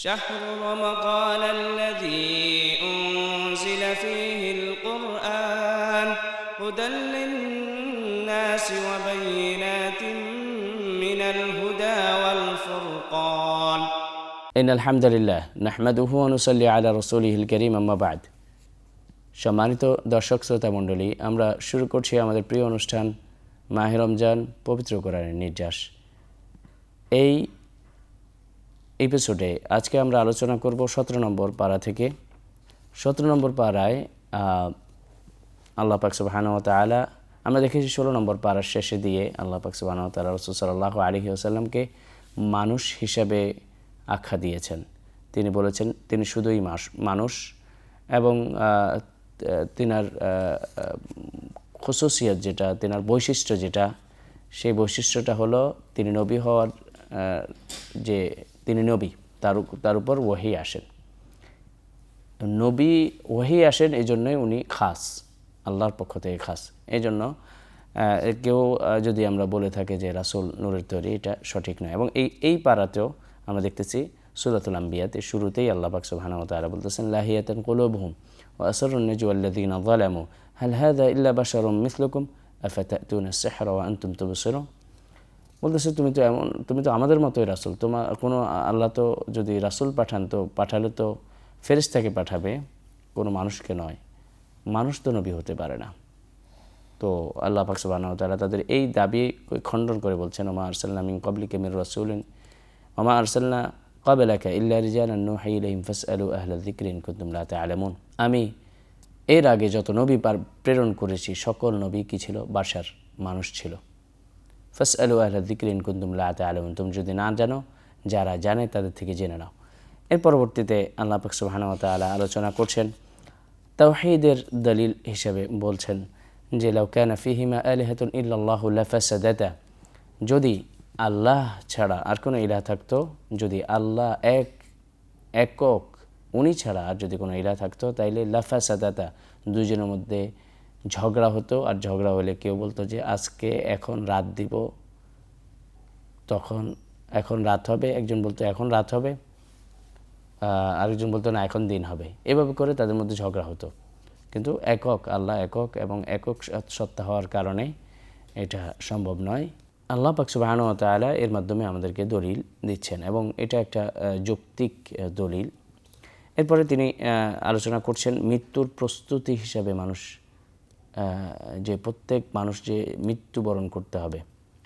شهر رمضان الذي أنزل فيه القرآن هدى للناس وبينات من الهدى والفرقان in আলহামদুলিল্লাহ নাহমাদুহু অনুসল্লি আলা রসুলিহিল করিম আম্মাবাদ সম্মানিত দর্শক শ্রোতা মণ্ডলী আমরা শুরু করছি আমাদের প্রিয় অনুষ্ঠান মাহে রমজান পবিত্র কোরআনের নির্যাস এই এপিসোডে আজকে আমরা আলোচনা করব সতেরো নম্বর পাড়া থেকে। সতেরো নম্বর পাড়ায় আল্লাহ পাক সুবাহানুয়া তালা আমরা দেখেছি ষোলো নম্বর পাড়ার শেষে দিয়ে আল্লাহ পাক সুবাহানুয়া তালা রসুল সাল্লাহ আলহি আসাল্লামকে মানুষ হিসাবে আখ্যা দিয়েছেন। তিনি বলেছেন, তিনি শুধুই মানুষ এবং তিনার খুসুসিয়ত যেটা, তিনার বৈশিষ্ট্য যেটা, সেই বৈশিষ্ট্যটা হলো তিনি নবী হওয়ার যে তিনি নবী, তার তার উপর ওয়াহি আসেন। নবী ওহি আসেন এই জন্যই উনি খাস, আল্লাহর পক্ষ থেকে খাস। এই জন্য কেউ যদি আমরা বলে থাকি যে রাসুল নূরের তৈরি, এটা সঠিক নয়। এবং এই এই পাড়াতেও আমরা দেখতেছি সুরাতুল আম্বিয়াতে শুরুতেই আল্লাহ পাক সুবহানাহু তাআলা বলতেছেন, লাহিয়াতান কুলুবুহুম ওয়া আসরুন নাজওয়া আল্লাযীনা যালামু, হাল হাযা মিথলুকুম আফাতাতুনা আস-সিহরা ওয়া আনতুম বলতেছে, তুমি তো এমন, তুমি তো আমাদের মতোই রাসুল। তোমার কোনো, আল্লাহ তো যদি রাসুল পাঠান তো পাঠালে তো ফেরেশতাকে পাঠাবে, কোনো মানুষকে নয়। মানুষ তো নবী হতে পারে না। তো আল্লাহ পাক ওয়া তাআলা তাদের এই দাবি খণ্ডন করে বলছেন, ওমা আরসালনা মিন ক্বাবলিকা মির রাসূলিন, ওমা আরসালনা ক্বাবলাকা ইল্লা রিজালান নূহি ইলাইহিম ফাসআলু আহলা যিকরি ইন কুনতুম লা তা'লামুন আমি এর আগে যত নবী পার- প্রেরণ করেছি, সকল নবী কী ছিল? বাসার মানুষ ছিল। ফাস আলু আহলা দিকরিন কুন্তুম লা আলমন তুমি যদি না জানো, যারা জানে তাদের থেকে জেনে নাও। এর পরবর্তীতে আল্লাহ পাক সুবহানাহু ওয়া আলোচনা করছেন, তাওহীদের দলিল হিসেবে বলছেন যে, লাউ কানা ফিহিমা আলিহাতুন ইল্লাল্লাহু লাফাসাদাতা যদি আল্লাহ ছাড়া আর কোনো ইলাহ থাকতো, যদি আল্লাহ এক, একক, উনি ছাড়া আর যদি কোনো ইলা থাকতো, তাইলে লাফাসাদাতা দুজনের মধ্যে ঝগড়া হতো আর ঝগড়া হলে কেউ বলতো যে আজকে এখন রাত দিব। তখন এখন রাত হবে, একজন বলতো এখন রাত হবে আরেকজন বলতো না এখন দিন হবে। এভাবে করে তাদের মধ্যে ঝগড়া হতো। কিন্তু একক, আল্লাহ একক এবং একক সত্তা হওয়ার কারণে এটা সম্ভব নয়। আল্লাহ পাক সুবহানাহু ওয়া এর মাধ্যমে আমাদেরকে দলিল দিচ্ছেন এবং এটা একটা যৌক্তিক দলিল। এরপরে তিনি আলোচনা করছেন মৃত্যুর প্রস্তুতি হিসাবে মানুষ যে প্রত্যেক মানুষ যে মৃত্যুবরণ করতে হবে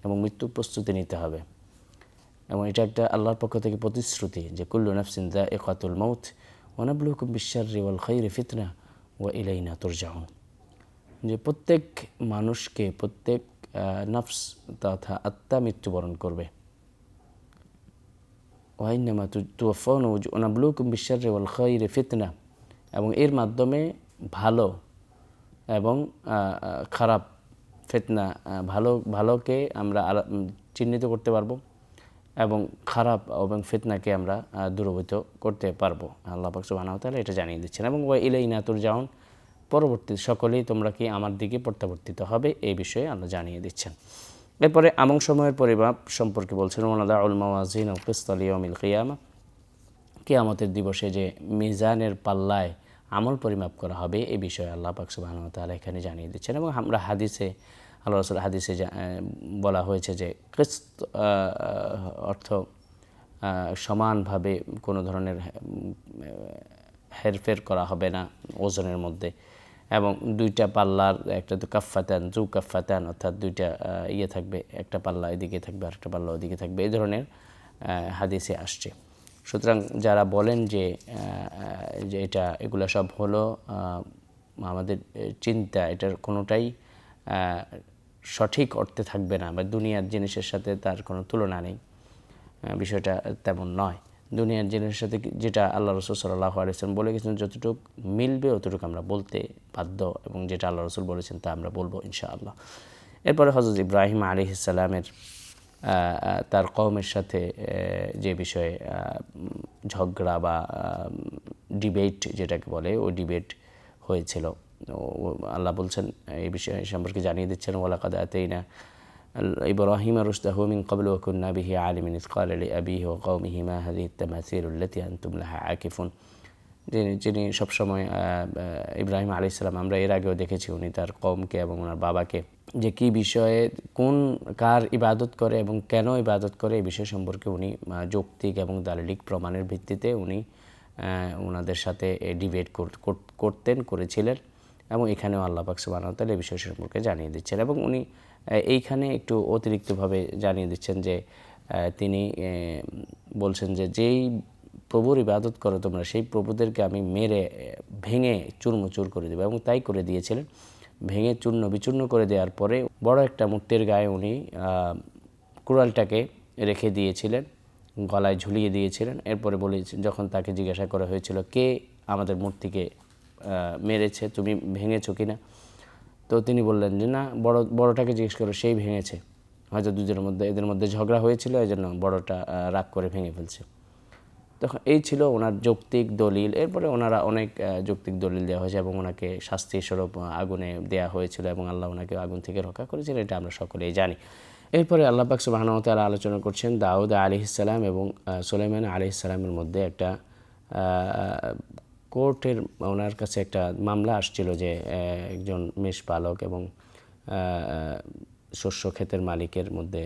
এবং মৃত্যুর প্রস্তুতি নিতে হবে। এবং এটা একটা আল্লাহর পক্ষ থেকে প্রতিশ্রুতি যে, কুল্লু নাফসিন দা একাতুল মৌত ওনাবলুকুম বিশ্বার রিওয়াল খৈরে ফিতনা ও ইলাইনা তুরজাউন। যে প্রত্যেক মানুষকে প্রত্যেক নফস তথা আত্মা মৃত্যুবরণ করবে। ওয়াইনামা তুয়াফাউন ওনাবলুকুম বিশ্বার রিওয়াল খৈরে ফিতনা। এবং এর মাধ্যমে ভালো এবং খারাপ ফেতনা ভালো, ভালোকে আমরা চিহ্নিত করতে পারব এবং খারাপ এবং ফিতনাকে আমরা দূরভূত করতে পারব। আল্লাহ পাক সুবহানাহু এটা জানিয়ে দিচ্ছেন। এবং ওয়া ইলাইনা তুরজাউন, পরবর্তী সকলেই তোমরা কি আমার দিকে প্রত্যাবর্তিত হবে? এই বিষয়ে আল্লাহ জানিয়ে দিচ্ছেন। এরপরে আমং সময়ের পরিমাপ সম্পর্কে বলছেন ওনাদা উল মাওয়াজিন ও কিস্তালিয়মিল কিয়ামা কেয়ামতের দিবসে যে মিজানের পাল্লায় আমল পরিমাপ করা হবে এই বিষয়ে আল্লাহ পাক সুবহানাহু ওয়া তাআলা এখানে জানিয়ে দিচ্ছেন এবং আমরা হাদিসে, আল্লাহ রসুল হাদিসে বলা হয়েছে যে কিস্ত অর্থ সমানভাবে কোনো ধরনের হেরফের করা হবে না ওজনের মধ্যে এবং দুইটা পাল্লার একটা তো কাফাতান জু কাফাতান অর্থাৎ দুইটা ইয়ে থাকবে, একটা পাল্লা এদিকে থাকবে আর একটা পাল্লা ওদিকে থাকবে এই ধরনের হাদিসে আসছে। সুতরাং যারা বলেন যে যে এটা, এগুলো সব হলো আমাদের চিন্তা, এটার কোনোটাই সঠিক অর্থে থাকবে না বা দুনিয়ার জিনিসের সাথে তার কোনো তুলনা নেই। বিষয়টা তেমন নয়। দুনিয়ার জিনিসের সাথে যেটা আল্লাহ রসুল সাল্লাহ আলিয়াম বলে গেছেন যতটুকু মিলবে অতটুকু আমরা বলতে বাধ্য এবং যেটা আল্লাহ রসুল বলেছেন তা আমরা বলব ইনশাআল্লাহ। এরপরে হজরত ইব্রাহিম আলী ইসালামের তার কমের সাথে যে বিষয়ে ঝগড়া বা ডিবেট যেটাকে বলে, ও ডিবেট হয়েছিল। আল্লাহ বলছেন, এই বিষয়ে সম্পর্কে জানিয়ে দিচ্ছেন ওলাকাদ আতেইনা ইব্রাহিম রুশদাহু মিন কবল ওকুন্না বিহি আলিমিন ইসকাল আলী আবিহ ও কৌমিহিমা হাদি তামাসির উল্লতি আন্তুমলাহা আকিফুন। যিনি সবসময় ইব্রাহিম আলি ইসলাম আমরা এর আগেও দেখেছি উনি তার কমকে এবং ওনার বাবাকে যে কি বিষয়ে, কোন, কার ইবাদত করে এবং কেন ইবাদত করে এই বিষয় সম্পর্কে উনি যৌক্তিক এবং দালিলিক প্রমাণের ভিত্তিতে উনি ওনাদের সাথে ডিবেট করতেন, করেছিলেন এবং এখানেও আল্লাহ পাক ওয়া এই বিষয় সম্পর্কে জানিয়ে দিচ্ছেন এবং উনি এইখানে একটু অতিরিক্তভাবে জানিয়ে দিচ্ছেন যে তিনি বলছেন যে যেই প্রভুর ইবাদত করো তোমরা। সেই প্রভুদেরকে আমি মেরে, ভেঙে চূর্ণচূর করে দেবো এবং তাই করে দিয়েছিলেন। ভেঙে চূর্ণ বিচূর্ণ করে দেওয়ার পরে বড় একটা মূর্তির গায়ে উনি কুড়ালটাকে রেখে দিয়েছিলেন, গলায় ঝুলিয়ে দিয়েছিলেন। এরপরে বলে যখন তাকে জিজ্ঞাসা করা হয়েছিল, কে আমাদের মূর্তিকে মেরেছে? তুমি ভেঙেছো কি না? তো তিনি বললেন যে, না, বড়, বড়টাকে জিজ্ঞেস করো, সেই ভেঙেছে। হয়তো দুজনের মধ্যে, এদের মধ্যে ঝগড়া হয়েছিল এই জন্য বড়টা রাগ করে ভেঙে ফেলছে। তখন এই ছিল ওনার যৌক্তিক দলিল। এরপরে ওনারা অনেক যৌক্তিক দলিল দেওয়া হয়েছে এবং ওনাকে শাস্তি স্বরূপ আগুনে দেওয়া হয়েছিল এবং আল্লাহ ওনাকে আগুন থেকে রক্ষা করেছেন এটা আমরা সকলেই জানি। এরপরে আল্লাহ পাক সুবাহানাও তারা আলোচনা করছেন দাউদ আলি ইসলাম এবং আহ, সুলাইমান আলি ইসলামের মধ্যে একটা কোর্টের ওনার কাছে একটা মামলা আসছিল যে একজন মেষ পালক এবং শস্য ক্ষেতের মালিকের মধ্যে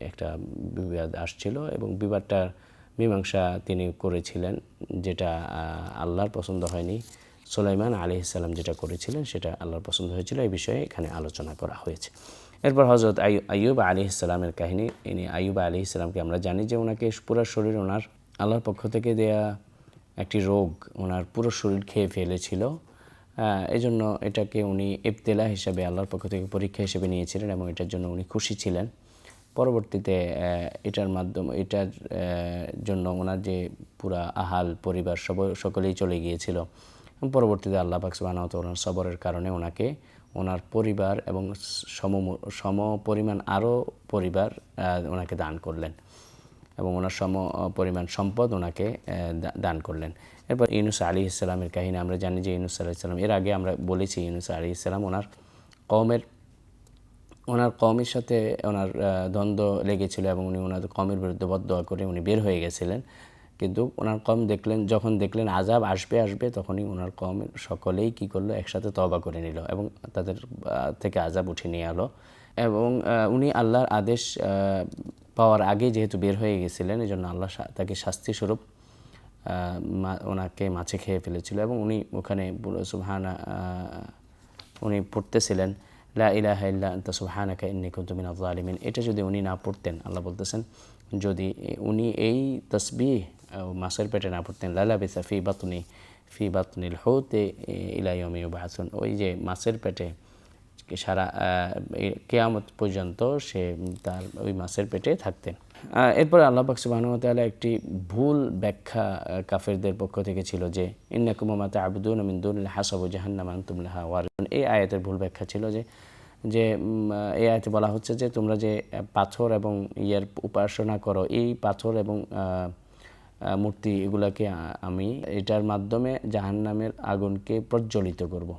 একটা বিবাদ আসছিল এবং বিবাদটার মীমাংসা তিনি করেছিলেন, যেটা আল্লাহর পছন্দ হয়নি। সুলাইমান আলি ইসলাম যেটা করেছিলেন, সেটা আল্লাহর পছন্দ হয়েছিল। এই বিষয়ে এখানে আলোচনা করা হয়েছে। এরপর হজরত আয়ু আইয়ুব আলী ইসলামের কাহিনী। ইনি আইয়ুব আলী ইসলামকে আমরা জানি যে ওনাকে পুরো শরীর ওনার আল্লাহর পক্ষ থেকে দেয়া একটি রোগ ওনার পুরো শরীর খেয়ে ফেলেছিল। এই জন্য এটাকে উনি ইবতেলা হিসাবে আল্লাহর পক্ষ থেকে পরীক্ষা হিসেবে নিয়েছিলেন এবং এটার জন্য উনি খুশি ছিলেন। পরবর্তীতে এটার মাধ্যমে, এটার জন্য ওনার যে পুরা আহাল পরিবার সব, সকলেই চলে গিয়েছিল। পরবর্তীতে আল্লাহ পাক সুবহানাহু ওয়া তাআলা ওনার সবরের কারণে ওনাকে, ওনার পরিবার এবং সম সম পরিমাণ আরও পরিবার ওনাকে দান করলেন। এবং ওনার সম পরিমাণ সম্পদ ওনাকে দান করলেন। এরপর ইউনুস আলী ইসলামের কাহিনী, আমরা জানি যে ইউনুস আলী ইসলাম এর আগে আমরা বলেছি ইউনুস আলী ইসলাম ওনার কওমের ওনার কমের সাথে ওনার দ্বন্দ্ব লেগেছিল এবং উনি ওনার কমের বিরুদ্ধে বদয়া করে উনি বের হয়ে গেছিলেন। কিন্তু ওনার কম দেখলেন, যখন দেখলেন আজাব আসবে আসবে, তখনই ওনার কম সকলেই কি করল, একসাথে তবা করে নিল এবং তাদের থেকে আজাব উঠে নিয়ে এলো। এবং উনি আল্লাহর আদেশ পাওয়ার আগে যেহেতু বের হয়ে গেছিলেন এই জন্য আল্লাহ তাকে শাস্তি স্বরূপ মা- ওনাকে মাছে খেয়ে ফেলেছিল এবং উনি ওখানে সুবহানা উনি পড়তেছিলেন। লা ইলাহা ইল্লা আনতা সুবহানাকা এটা যদি উনি না পড়তেন, আল্লাহ বলতেছেন, যদি উনি এই তসবিহ মাছের পেটে না পড়তেন লালা বিসা ফি বাতনি, ফি বাতনিল হৌতে ইলা ইয়াউমি ইউবআসুন ওই যে মাছের পেটে সারা কেয়ামত পর্যন্ত সে তার ওই মাছের পেটে থাকতেন। এরপরে আল্লাহ পাক সুবহানাহু ওয়া একটি ভুল ব্যাখ্যা কাফেরদের পক্ষ থেকে ছিল যে, ইন্নাকুম মা তা'বুদুন মিন দুনিল হাসাবু জাহান্নাম আনতুম লাহা এই আয়াতের ভুল ব্যাখ্যা ছিল যে যে এই আয়াতে বলা হচ্ছে যে, তোমরা যে পাথর এবং ইয়ের উপাসনা করো, এই পাথর এবং মূর্তি এগুলাকে আমি এটার মাধ্যমে জাহান্নামের আগুনকে প্রজ্বলিত করব।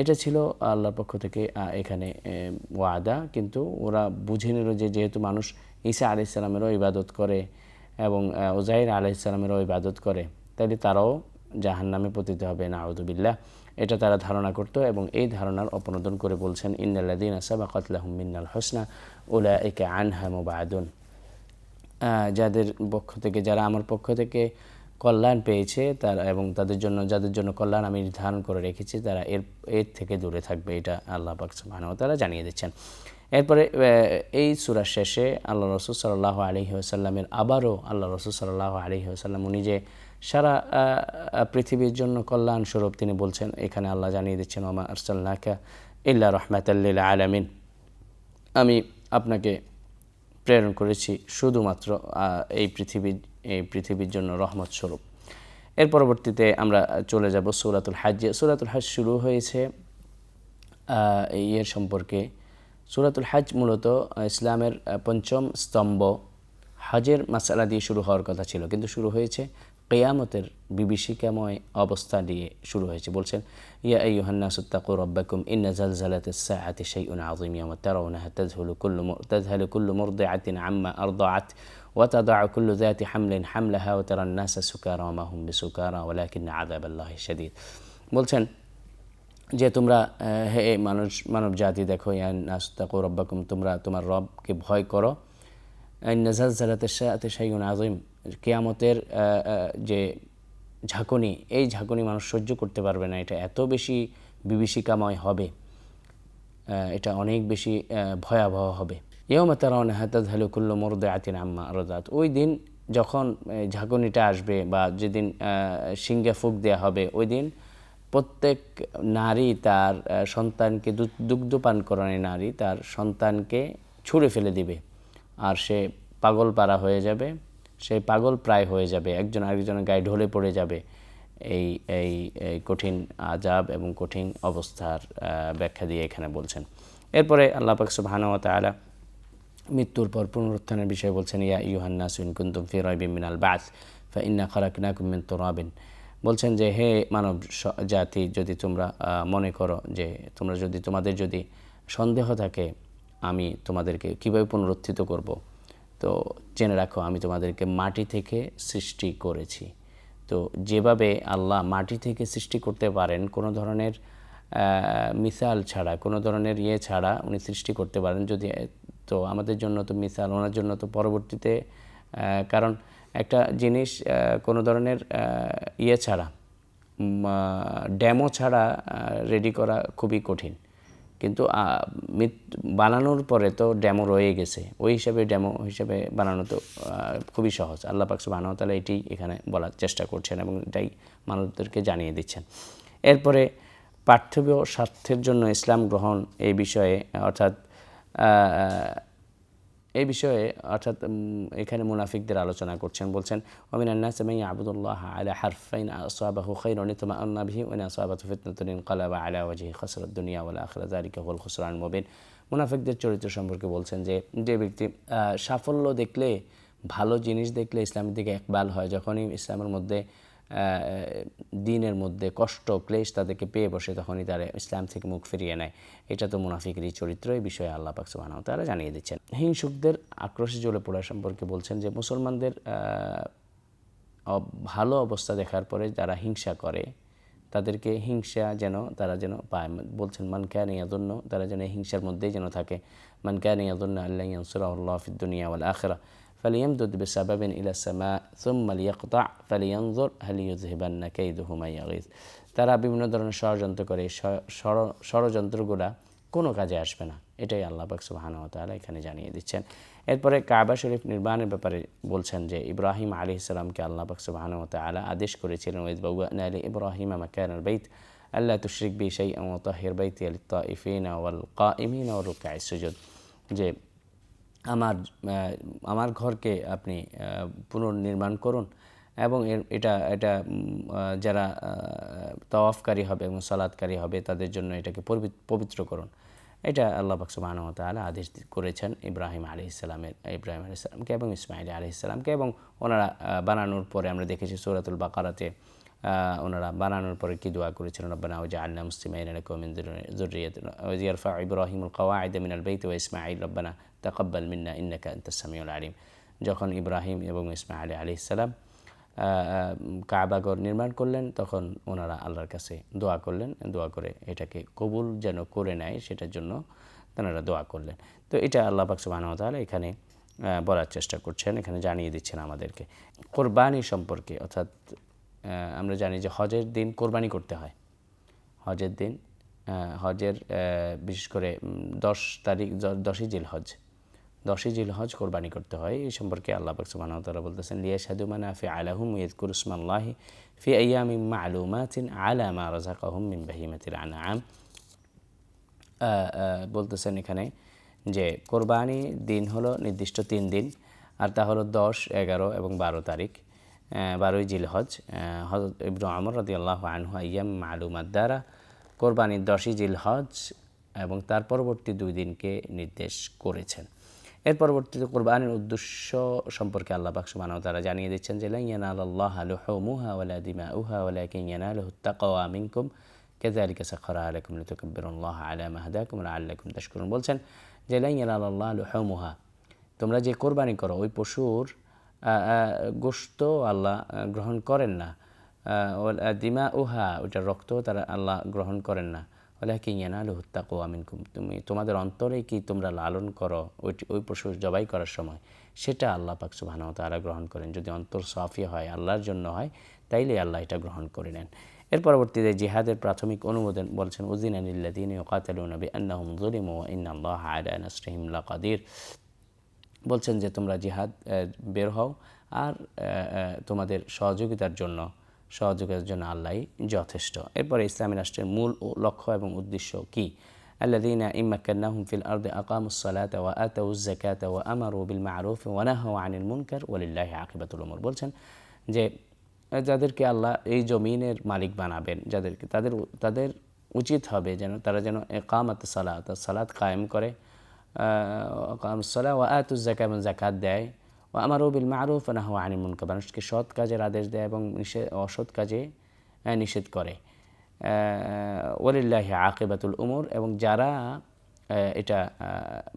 এটা ছিল আল্লাহর পক্ষ থেকে এখানে ওয়াদা কিন্তু ওরা বুঝে নিল যে, যেহেতু মানুষ ঈসা আলি ইসলামেরও ইবাদত করে এবং আহ, ওজাইর আলি ইসলামেরও ইবাদত করে তাইলে তারাও জাহান্নামে পতিত হবে না আউদুবিল্লাহ এটা তারা ধারণা করতো এবং এই ধারণার অপনোদন করে বলছেন ইন্নাল্লাদিন আসাবা কতলাহম মিন্নাল হোসনা ওলা একে আনহা মুবাদুন। আহ, যাদের পক্ষ থেকে যারা আমার পক্ষ থেকে কল্যাণ পেয়েছে তার এবং তাদের জন্য যাদের জন্য কল্যাণ আমি নির্ধারণ করে রেখেছি তারা এর এর থেকে দূরে থাকবে এটা আল্লাহ পাক সুবহানাহু ওয়া জানিয়ে দিচ্ছেন। এরপরে এই সূরা শেষে আল্লাহ রসুল সাল্লাহ আসাল্লামের আবারও আল্লাহ রসুল সাল্লাহ আলহি আসাল্লাম উনি যে সারা পৃথিবীর জন্য কল্যাণ স্বরূপ তিনি বলছেন, এখানে আল্লাহ জানিয়ে দিচ্ছেন ওমা আরসাল্লাকা ইল্লা রহমাতাল্লিল আলামিন। আমি আপনাকে প্রেরণ করেছি শুধুমাত্র এই পৃথিবীর এই পৃথিবীর জন্য রহমত স্বরূপ এর পরবর্তীতে আমরা চলে যাব সূরাতুল হাজ্জে। সূরাতুল হাজ শুরু হয়েছে এর সম্পর্কে সূরাতুল হাজ মূলত ইসলামের আহ, পঞ্চম স্তম্ভ হজের মাসালা দিয়ে শুরু হওয়ার কথা ছিল কিন্তু শুরু হয়েছে কেয়ামতের বিভীষিকাময় অবস্থা নিয়ে শুরু হয়েছে বলছেন ইয়া আইয়ুহান্না সুত্তাকু রব্বাকুম ইন্না জালজালাত الساعة شيء عظيم يوم ترونها تذهل كل م... تذهل كل مرضعة عما أرضعت وتضع كل ذات حمل حملها وترى الناس سكارى وما هم بسكارى ولكن عذاب الله شديد বলছেন যে তোমরা হে মানুষ মানব জাতি দেখো নাস্তাকু রব্বাকুম, তোমরা তোমার রবকে ভয় করো। নজাল জালাতের সাথে শাইগুন আজিম কেয়ামতের যে ঝাঁকুনি, এই ঝাঁকুনি মানুষ সহ্য করতে পারবে না। এটা এত বেশি বিভীষিকাময় হবে এটা অনেক বেশি ভয়াবহ হবে। ইয়মা তারাউন হাতাদ হালুকুল্ল মরদে আতিন আম্মা রদাত ওই দিন যখন ঝাঁকুনিটা আসবে বা যেদিন সিংহে ফুক দেওয়া হবে, ওই দিন প্রত্যেক নারী তার সন্তানকে দুগ্ধপান করানো নারী তার সন্তানকে ছুঁড়ে ফেলে দিবে। আর সে পাগল পারা হয়ে যাবে, সে পাগল প্রায় হয়ে যাবে, একজন আরেকজনের গায়ে ঢলে পড়ে যাবে। এই এই কঠিন আজাব এবং কঠিন অবস্থার ব্যাখ্যা দিয়ে এখানে বলছেন। এরপরে আল্লাহ পাক সুবহানাহু তাআলা মৃত্যুর পর পুনরুত্থানের বিষয়ে বলছেন, ইয়া ইউহান্নাস ইন কুনতুম ফি রাইবিন মিনাল বাস, ফা ইন্না খালাকনাকুম মিন তুরাবিন। বলছেন যে, হে মানব জাতি, যদি তোমরা মনে করো যে, তোমরা যদি, তোমাদের যদি সন্দেহ থাকে, আমি তোমাদেরকে কীভাবে পুনরুত্থিত করব? তো জেনে রাখো, আমি তোমাদেরকে মাটি থেকে সৃষ্টি করেছি। তো যেভাবে আল্লাহ মাটি থেকে সৃষ্টি করতে পারেন, কোনো ধরনের মিসাল ছাড়া, কোনো ধরনের ইয়ে ছাড়া উনি সৃষ্টি করতে পারেন। যদি, তো আমাদের জন্য তো মিসাল, ওনার জন্য তো পরবর্তীতে কারণ একটা জিনিস কোনো ধরনের ইয়ে ছাড়া ড্যামো ছাড়া রেডি করা খুবই কঠিন। কিন্তু বানানোর পরে তো ড্যামো রয়ে গেছে। ওই হিসাবে ড্যামো হিসাবে বানানো তো খুবই সহজ। আল্লাহ পাকসু বানানো তাহলে এটি এখানে বলার চেষ্টা করছেন এবং এটাই মানুষদেরকে জানিয়ে দিচ্ছেন। এরপরে পার্থিব স্বার্থের জন্য ইসলাম গ্রহণ এই বিষয়ে, অর্থাৎ এই বিষয়ে, অর্থাৎ এখানে মুনাফিকদের আলোচনা করছেন, বলছেন আলা ফিতনাতুন আলা যালিকা খুসরান মুবিন। মুনাফিকদের চরিত্র সম্পর্কে বলছেন যে যে ব্যক্তি সাফল্য দেখলে, ভালো জিনিস দেখলে ইসলামের দিকে একবাল হয়। যখনই ইসলামের মধ্যে দিনের মধ্যে কষ্ট, ক্লেশ তাদেরকে পেয়ে বসে তখনই তারা ইসলাম থেকে মুখ ফিরিয়ে নেয়। এটা তো মুনাফিকেরই চরিত্র এই বিষয়ে আল্লাহ পাক সুবহানাহু তারা জানিয়ে দিচ্ছেন। হিংসুকদের আক্রোশে জ্বলে পড়া সম্পর্কে বলছেন যে, মুসলমানদের ভালো অবস্থা দেখার পরে যারা হিংসা করে, তাদেরকে হিংসা যেন তারা যেন পায়। বলছেন, মান ক্যান ইয়াদুন্ন তারা যেন হিংসার মধ্যেই যেন থাকে। মান ক্যান ইয়াদুন্ন আল্লাহ ইয়ানসুরাহুল্লাহ ফিদ দুনিয়া ওয়াল আখিরা فليمدد بسبب إلى السماء ثم ليقطع فلينظر هل يذهبن كيده ما يغيظ তারা বিভিন্ন ধরনের ষড়যন্ত্র করে এই ষ- ষড়- ষড়যন্ত্রগুলা কোনো কাজে আসবে না এটাই আল্লাহ পাক সুবহানাহু ওয়া তাআলা এখানে জানিয়ে দিচ্ছেন এরপরে কাবা শরীফ নির্মাণের ব্যাপারে বলছেন যে ইব্রাহিম আলী ইসলামকে আল্লাহ পাক সুবহানাহু ওয়া তাআলা আদেশ করেছিলেন ওয়াইদ বাওয়ানা আলী ইব্রাহিম মাকান আল বাইত আল্লাহ তুশরিক বি শাইআন ওয়া তাহির বাইতি লিত তাইফিনা ওয়াল কাইমিনা ওয়া রুকআ সুজুদ যে আমার আমার ঘরকে আপনি পুনর্নির্মাণ করুন এবং এর, এটা এটা যারা তওয়াফকারী হবে এবং সালাদকারী হবে তাদের জন্য এটাকে পবিত্র করুন। এটা আল্লাহ পাক সুবহানাহু ওয়া তাআলা আদেশ করেছেন ইব্রাহিম আলী ইসলামের ইব্রাহিম আলী ইসলামকে এবং ইসমাইল আলী ইসলামকে এবং ওনারা বানানোর পরে আমরা দেখেছি সূরাতুল বাকারাতে ওনারা বানানোর পরে কি দোয়া করেছিলেন? রব্বানা ওয়া জাআলনা মুসলিমাইনা মিন ওয়া ইয়ারফা ইব্রাহিমুল কওয়াইদ মিনাল বাইতি ওয়া ইসমাঈল, রব্বানা তাকাব্বাল মিন্না ইন্নাকা আনতাস সামিউল আলিম। যখন ইব্রাহিম এবং ইসমাঈল আলাইহিস সালাম কাবাগর নির্মাণ করলেন, তখন ওনারা আল্লাহর কাছে দোয়া করলেন। দোয়া করে এটাকে কবুল যেন করে নেয়, সেটার জন্য তেনারা দোয়া করলেন। তো এটা আল্লাহ পাক তাআলা এখানে বলার চেষ্টা করছেন। এখানে জানিয়ে দিচ্ছেন আমাদেরকে। কোরবানি সম্পর্কে, অর্থাৎ আমরা জানি যে হজের দিন কোরবানি করতে হয়। হজের দিন হজের বিশেষ করে দশ তারিখ দশই জিল হজ দশই জিল হজ কোরবানি করতে হয়। এই সম্পর্কে আল্লাহ পাক সুবহানাহু বলতেছেন লিয়া শাদু মানাফি আলাহুম ইয়াযকুরু ইসমাল্লাহি ফি আইয়ামিন মা'লুমাতিন আলা মা রাযাকাহুম মিন বাহিমাতিল আহ, বলতেছেন এখানে যে কোরবানি দিন হলো নির্দিষ্ট তিন দিন আর তা হলো দশ এগারো এবং বারো তারিখ। বারোই জিলহজ হজরত ইব্রু আমর রদি আল্লাহ আনহু আয়াম মালুমাত দ্বারা কোরবানির দশই জিলহজ এবং তার পরবর্তী দুই দিনকে নির্দেশ করেছেন। এর পরবর্তীতে কোরবানির উদ্দেশ্য সম্পর্কে আল্লাহ পাক সুবহানাহু তাআলা জানিয়ে দিচ্ছেন যে লান ইয়ানালাল্লাহা লুহুমুহা ওয়ালা দিমাউহা ওয়ালাকিন ইয়ানালুহুত তাকওয়া মিনকুম, কাযালিকা সাখারাহা লাকুম লিতুকাব্বিরুল্লাহা আলা মা হাদাকুম ওয়া লাআল্লাকুম তাশকুরুন। বলছেন যে লান ইয়ানালাল্লাহা লুহুমুহা, তোমরা যে কোরবানি করো, ওই পশুর গোশত আল্লাহ গ্রহণ করেন না। দিমা উহা ওইটা রক্ত তারা আল্লাহ গ্রহণ করেন না। ওলা কি ইয়ানালু হুত্তাকু আমিনকুম তুমি, তোমাদের অন্তরে কি তোমরা লালন করো? ওইটি, ওই পশু জবাই করার সময়। সেটা আল্লাহ পাক ওয়া তাআলা গ্রহণ করেন। যদি অন্তর সাফি হয়, আল্লাহর জন্য হয়, তাইলে আল্লাহ এটা গ্রহণ করে নেন। এর পরবর্তীতে জিহাদের প্রাথমিক অনুমোদন বলছেন উজিন আনিল্লাদিন ইউকাতালুনা বিআন্নাহুম যুলিমু ওয়া ইন্নাল্লাহা আলা নাসরিহিম লাকাদির। বলছেন যে তোমরা জিহাদ আহ, বের হও আর আহ, আহ, তোমাদের সহযোগিতার জন্য সহযোগিতার জন্য আল্লাহ যথেষ্ট এরপরে ইসলামী রাষ্ট্রের মূল ও লক্ষ্য এবং উদ্দেশ্য কি الذين إن مكناهم في الأرض أقاموا الصلاة وآتوا الزكاة وأمروا بالمعروف ونهوا عن المنكر ولله عاقبة الأمور বলছেন যে আহ, যাদেরকে আল্লাহ এই জমিনের মালিক বানাবেন যাদেরকে তাদের তাদের উচিত হবে যেন তারা যেন একামত সালাত সালাত কায়েম করে জাকা এবং জাকাত দেয়। ও আমার বিল মারুফ না হওয়া আনি মুনকা মানুষকে সৎ কাজের আদেশ দেয় এবং নিষেধ অসৎ কাজে নিষেধ করে। ওলিল্লাহি আকিবাতুল উমর এবং যারা এটা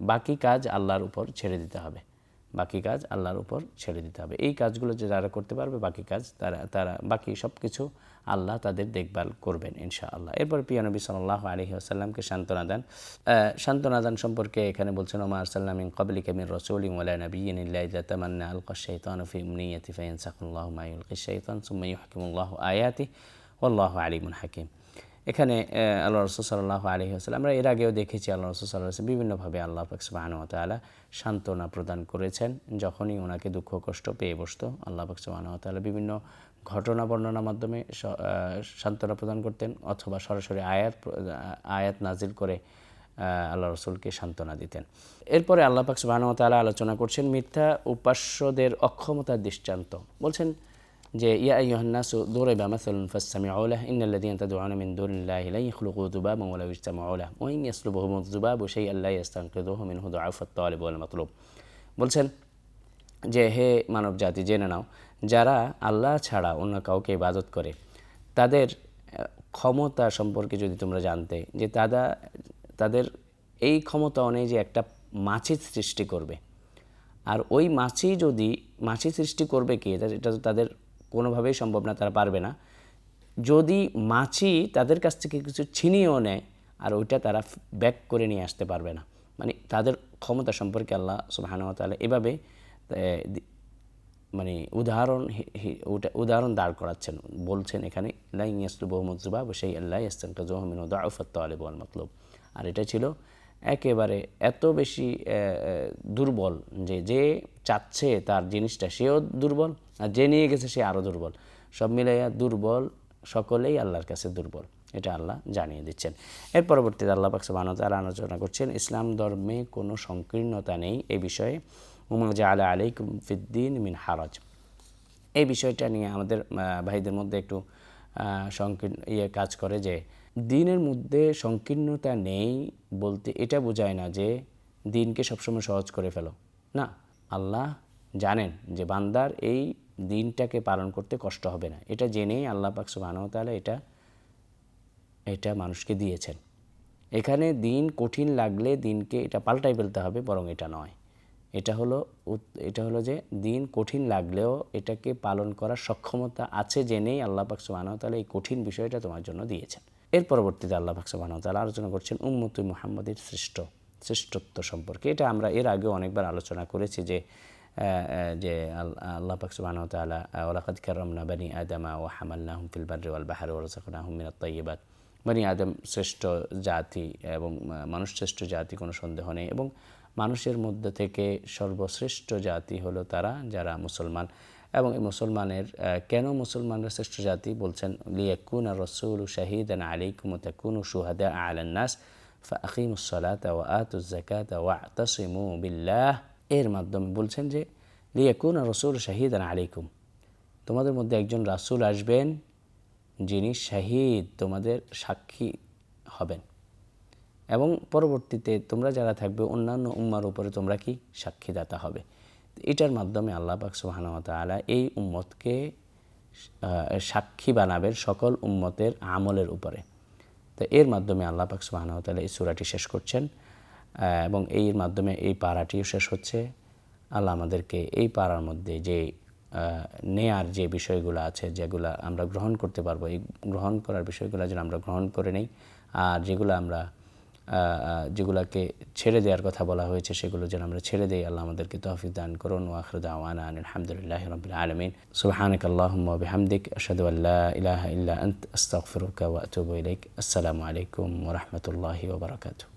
বাকি কাজ আল্লাহর উপর ছেড়ে দিতে হবে। বাকি কাজ আল্লাহর উপর ছেড়ে দিতে হবে। এই কাজগুলো যে যারা করতে পারবে, বাকি কাজ তারা তারা, বাকি সব কিছু আল্লাহ তাদের দেখভাল করবেন ইনশা আল্লাহ এরপর পিয়ানবী সাল্লাহ আলহি আসাল্লামকে সান্ত্বনা দেন। সান্ত্বনা দান সম্পর্কে এখানে বলছেন, ওমা আরসাল্লাম ইন কবলি কামির রসুলিম ওলা নবীন ইল্লাহ তামান্না আলকা শৈতান ফি ফাইন সাকুল্লাহ মাইউল শৈতান সুম্মাই হাকিমুল্লাহ আয়াতি ওল্লাহ আলিমুন হাকিম। এখানে আল্লাহ রসুল সাল্লাহ আলহি আসাল্লাম আমরা এর আগেও দেখেছি আল্লাহ রসুল সাল্লাহ বিভিন্নভাবে আল্লাহ পাকসবাহানু তালা সান্ত্বনা প্রদান করেছেন। যখনই ওনাকে দুঃখ কষ্ট পেয়ে বসতো, আল্লাহ পাকসবাহানু তালা বিভিন্ন ঘটনা বর্ণনার মাধ্যমে সান্ত্বনা প্রদান করতেন অথবা সরাসরি আয়াত আয়াত নাজিল করে আল্লাহ রসুলকে সান্ত্বনা দিতেন। এরপরে আল্লাহ পাক সুবহানাহু ওয়া আলোচনা করছেন মিথ্যা উপাস্যদের অক্ষমতার দৃষ্টান্ত। বলছেন যে, ইয়া আইয়ুহান্নাসু দুরিবা মাসালুন ফাসতামিউ লাহ ইন্নাল্লাযীনা তাদউনা মিন দুনিল্লাহি লা ইয়াখলুকু যুবাবান ওয়া লাউ ইজতামাউ লাহ, ওয়া ইন ইয়াসলুবহুম যুবাবু শাইআন লা ইয়াস্তানকিযুহু মিনহু দুআফাত তালিব ওয়াল মাতলুব। বলছেন যে, হে মানব জাতি জেনে নাও যারা আল্লাহ ছাড়া অন্য কাউকে ইবাদত করে, তাদের ক্ষমতা সম্পর্কে যদি তোমরা জানতে, যে তারা তাদের এই ক্ষমতা অনুযায়ী যে একটা মাছি সৃষ্টি করবে। আর ওই মাছি যদি, মাছি সৃষ্টি করবে কে? এটা তো তাদের কোনোভাবেই সম্ভব না, তারা পারবে না। যদি মাছি তাদের কাছ থেকে কিছু ছিনিয়েও নেয়, আর ওইটা তারা ব্যাক করে নিয়ে আসতে পারবে না। মানে তাদের ক্ষমতা সম্পর্কে আল্লাহ সুবাহানুয়া তাআলা এভাবে মানে উদাহরণ উদাহরণ দাঁড় করাচ্ছেন, বলছেন এখানে লাই ইয়াসলু বহুমদ জুবাব সেই আল্লাহ ইয়াস্তানকা জোহমিন দাউফত আলিব আল মতলব। আর এটা ছিল একেবারে এত বেশি দুর্বল যে যে চাচ্ছে তার জিনিসটা সেও দুর্বল আর যে নিয়ে গেছে সে আরও দুর্বল। সব মিলাইয়া দুর্বল সকলেই আল্লাহর কাছে দুর্বল, এটা আল্লাহ জানিয়ে দিচ্ছেন। এর পরবর্তীতে আল্লাহ পাকসে বানতার আলোচনা করছেন, ইসলাম ধর্মে কোনো সংকীর্ণতা নেই এ বিষয়ে। উমা জালা আলাইকুম ফিদ্দিন মিন হারাজ। এই বিষয়টা নিয়ে আমাদের ভাইদের মধ্যে একটু সংকীর্ণ ইয়ে কাজ করে যে দিনের মধ্যে সংকীর্ণতা নেই বলতে এটা বোঝায় না যে দিনকে সবসময় সহজ করে ফেলো। না, আল্লাহ জানেন যে বান্দার এই দিনটাকে পালন করতে কষ্ট হবে না। এটা জেনেই আল্লাহ পাক সুবহানাহু তাহলে এটা এটা মানুষকে দিয়েছেন। এখানে দিন কঠিন লাগলে দিনকে এটা পাল্টাই ফেলতে হবে, বরং এটা নয়। এটা হলো এটা হলো যে দিন কঠিন লাগলেও এটাকে পালন করার সক্ষমতা আছে জেনেই আল্লাহ পাক সুবহানাহু তাআলা এই কঠিন বিষয়টা তোমার জন্য দিয়েছেন। এর পরবর্তীতে আল্লাহ পাক সুবহানাহু তাআলা আলোচনা করছেন উম্মতুল মুহাম্মাদের শ্রেষ্ঠ, শ্রেষ্ঠত্ব সম্পর্কে। এটা আমরা এর আগেও অনেকবার আলোচনা করেছি যে যে আল- আল্লাহ পাক সুবহানাহু ওয়া তাআলা ওয়ালাকাদ কাররামনা বানি আদামা ও হামালনাহুম ফিল বাররি ওয়াল বাহরি ওয়া রাযাকনাহুম মিনাত তাইয়্যিবাত বনি আদম শ্রেষ্ঠ জাতি এবং মানুষ শ্রেষ্ঠ জাতি, কোনো সন্দেহ নেই। এবং মানুষের মধ্যে থেকে সর্বশ্রেষ্ঠ জাতি হলো তারা, যারা মুসলমান। এবং এই মুসলমানের কেন মুসলমানরা শ্রেষ্ঠ জাতি বলছেন, লিয়াকুন রসুল শাহিদান আলাইকুম তাকুনু সুহাদা আলান নাস ফাকিমুস সালাতা ওয়া আতুজ যাকাতা ওয়া আতাসিমু বিল্লাহ। এর মাধ্যমে বলছেন যে, লিয়াকুন রসুল শাহিদান আলাইকুম, তোমাদের মধ্যে একজন রাসূল আসবেন, যিনি শাহিদ, তোমাদের সাক্ষী হবেন। এবং পরবর্তীতে তোমরা যারা থাকবে, অন্যান্য উম্মার উপরে তোমরা কি সাক্ষীদাতা হবে? এটার মাধ্যমে আল্লাহ পাক সুবহানাহু তাআলা এই উম্মতকে সাক্ষী বানাবেন সকল উম্মতের আমলের উপরে। তো এর মাধ্যমে আল্লাহ পাক সুবহানাহু তাআলা এই সূরাটি শেষ করছেন এবং এর মাধ্যমে এই পাড়াটিও শেষ হচ্ছে। আল্লাহ আমাদেরকে এই পাড়ার মধ্যে যে নেয়ার যে বিষয়গুলো আছে, যেগুলো আমরা গ্রহণ করতে পারব, এই গ্রহণ করার বিষয়গুলো যেন আমরা গ্রহণ করে নেই, আর যেগুলো আমরা যেগুলাকে ছেড়ে দেওয়ার কথা বলা হয়েছে, সেগুলো যেন আমরা ছেড়ে দেই। আল্লাহ আমাদেরকে তৌফিক দান করুন ওয়াখর দাওয়ানা আলহামদুলিল্লাহ রবিল আলমিন। সুবহানাক আল্লাহুম্মা ওয়া বিহামদিক, আশহাদু আল লা ইলাহা ইল্লা আন্ত, আস্তাগফিরুকা ওয়া আতুবু ইলাইক। আসসালামু আলাইকুম ওয়া রাহমাতুল্লাহি ওয়া বারাকাতুহু।